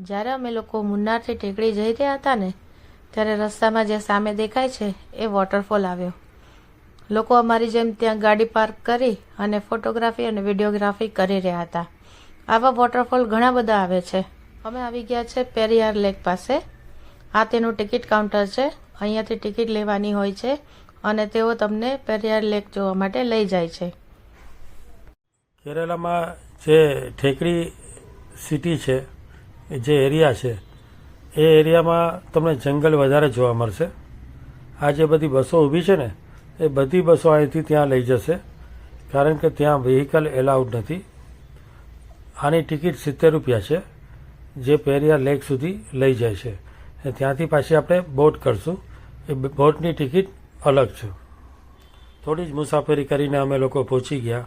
જ્યારે અમે લોકો મુન્નારથી ટેકડી જઈ રહ્યા હતા ને, ત્યારે રસ્તામાં જે સામે દેખાય છે, એ વોટરફોલ આવ્યો. લોકો અમારી જેમ ત્યાં ગાડી પાર્ક કરી અને ફોટોગ્રાફી અને વિડીયોગ્રાફી કરી રહ્યા હતા. આવા વોટરફોલ ઘણા બધા આવે છે. અમે આવી ગયા છે પેરિયાર લેક પાસે. આ તેનું ટિકિટ કાઉન્ટર છે. અહીંયાથી ટિકિટ લેવાની હોય છે અને તેઓ તમને પેરિયાર લેક જોવા માટે લઈ જાય છે. કેરલામાં જે ઠેકડી સિટી છે જે એરિયા છે, એ એરિયામાં તમને જંગલ વધારે જોવા મળશે. આ જે બધી બસો ઊભી છે ને, એ બધી બસો અહીંથી ત્યાં લઈ જશે, કારણ કે ત્યાં વ્હીકલ એલાઉડ નથી. આની ટિકિટ સિત્તેર રૂપિયા છે, જે પેરિયા લેક સુધી લઈ જાય છે. ત્યાંથી પાછી આપણે બોટ કરશું. એ બોટની ટિકિટ અલગ છે. થોડી જ મુસાફરી કરીને અમે લોકો પહોંચી ગયા,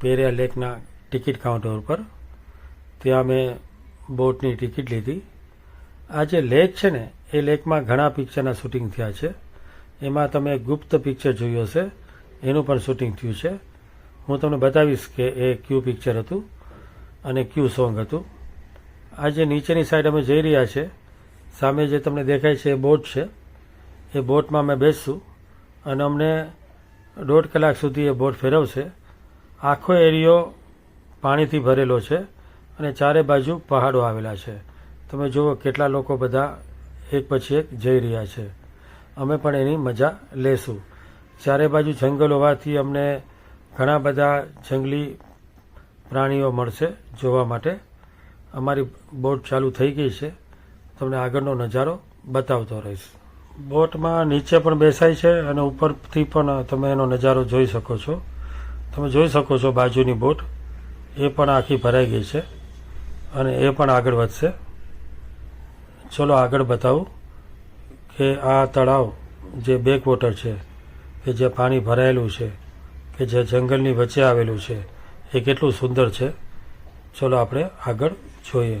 પેરિયા લેકના ટિકિટ કાઉન્ટર ઉપર. ત્યાં અમે બોટની ટિકિટ લીધી. આ જે લેક છે ને, એ લેકમાં ઘણા પિક્ચરના શૂટિંગ થયા છે. એમાં તમે ગુપ્ત પિક્ચર જોયું હશે. એનું પણ શૂટિંગ થયું છે. હું તમને બતાવીશ કે એ ક્યુ પિક્ચર હતું અને ક્યુ સોંગ હતું. આ જે નીચેની સાઈડ અમે જઈ રહ્યા છે, સામે જે તમને દેખાય છે એ બોટ છે. એ બોટમાં અમે બેસશું અને અમને દોઢ કલાક સુધી એ બોટ ફેરવશે. આખો એરિયો પાણીથી ભરેલો છે. અને ચારે બાજુ પહાડો આવેલા છે. તમે જુઓ કેટલા લોકો બધા એક પછી એક જઈ રહ્યા છે. અમે પણ એની મજા લેશું. ચારે બાજુ જંગલ હોવાથી અમને ઘણા બધા જંગલી પ્રાણીઓ મળશે જોવા માટે. અમારી બોટ ચાલુ થઈ ગઈ છે. તમને આગળનો નજારો બતાવતો રહીશ. બોટમાં નીચે પણ બેસાય છે અને ઉપરથી પણ તમે એનો નજારો જોઈ શકો છો. તમે જોઈ શકો છો બાજુની બોટ. એ પણ આખી ભરાઈ ગઈ છે. અને એ પણ આગળ વધશે. ચલો આગળ બતાવું કે આ તળાવ જે બેક વોટર છે, કે જે પાણી ભરાયેલું છે, કે જે જંગલની વચ્ચે આવેલું છે, એ કેટલું સુંદર છે. ચલો આપણે આગળ જોઈએ.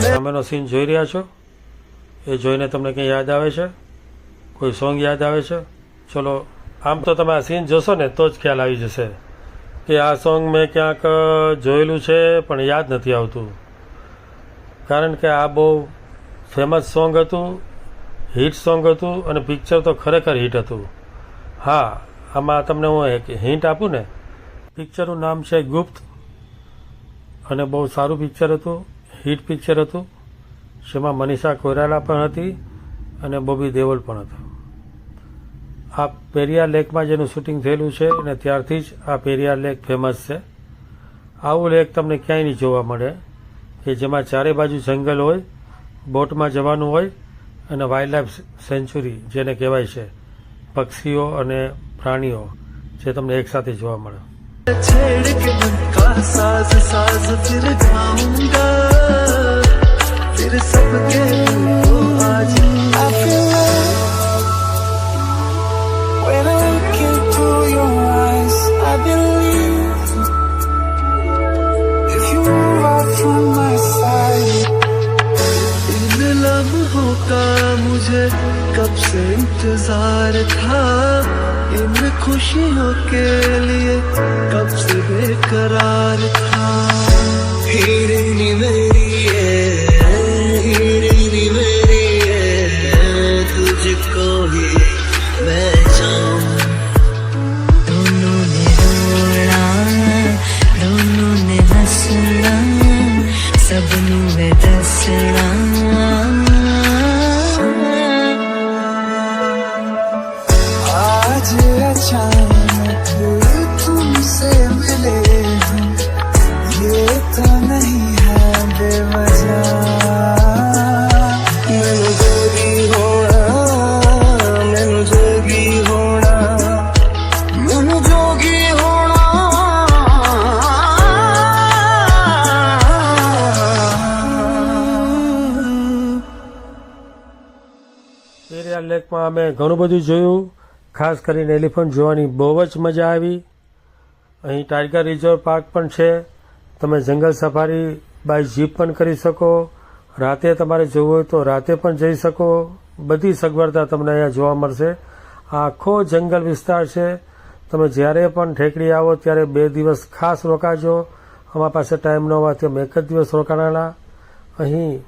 સામેનો સીન જોઈ રહ્યા છો? એ જોઈને તમને કંઈ યાદ આવે છે? કોઈ સોંગ યાદ આવે છે? ચલો આમ તો તમે આ સીન જોશો ને તો જ ખ્યાલ આવી જશે કે આ સોંગ મેં ક્યાંક જોયેલું છે પણ યાદ નથી આવતું. કારણ કે આ બહુ ફેમસ સોંગ હતું હિટ સોંગ હતું અને પિક્ચર તો ખરેખર હિટ હતું. હા આમાં તમને હું એક હિન્ટ આપું ને. પિક્ચરનું નામ છે ગુપ્ત. અને બહુ સારું પિક્ચર હતું, હિટ પિક્ચર હતું. જેમાં મનીષા કોઈરાલા પણ હતી અને બોબી દેવલ પણ હતો. આ પેરિયાર લેકમાં જેનું શૂટિંગ થયેલું છે અને ત્યારથી જ આ પેરિયાર લેક ફેમસ છે. આવું લેક તમને ક્યાંય નહીં જોવા મળે, કે જેમાં ચારે બાજુ જંગલ હોય, બોટમાં જવાનું હોય અને વાઇલ્ડ લાઇફ સેન્ચુરી જેને કહેવાય છે, પક્ષીઓ અને પ્રાણીઓ, જે તમને એકસાથે જોવા મળે. साज साज फिर गाऊंगा फिर सबके को आज I feel love when I look into your eyes. I believe if you move out from my का मुझे कब से इंतजार था इन खुशियों के लिए कब से बेकरार था हीरे नी मेरी પેરિયાર લેકમાં અમે ઘણું બધું જોયું. ખાસ કરીને એલિફન્ટ જોવાની બહુ જ મજા આવી. અહીં ટાઈગર રિઝર્વ પાર્ક પણ છે. તમે જંગલ સફારી બાય જીપ પણ કરી શકો. રાતે તમારે જવું હોય તો રાતે પણ જઈ શકો. બધી સગવડતા તમને અહીંયા જોવા મળશે. આખો જંગલ વિસ્તાર છે. તમે જ્યારે પણ ઠેકડી આવો ત્યારે બે દિવસ ખાસ રોકાજો. અમારા પાસે ટાઈમ ન હોવાથી અમે એક જ દિવસ રોકાણાલા. અહીં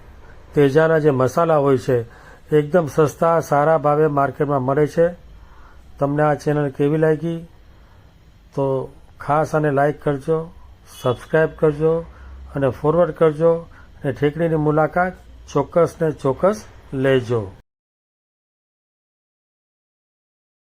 તેજાના જે મસાલા હોય છે એકદમ સસ્તા, સારા ભાવે માર્કેટમાં મળે છે. તમને આ ચેનલ કેવી લાગી? તો ખાસ અને લાઈક કરજો સબસ્ક્રાઈબ કરજો અને ફોરવર્ડ કરજો અને ઠેકડીની મુલાકાત ચોક્કસ ને ચોક્કસ લેજો.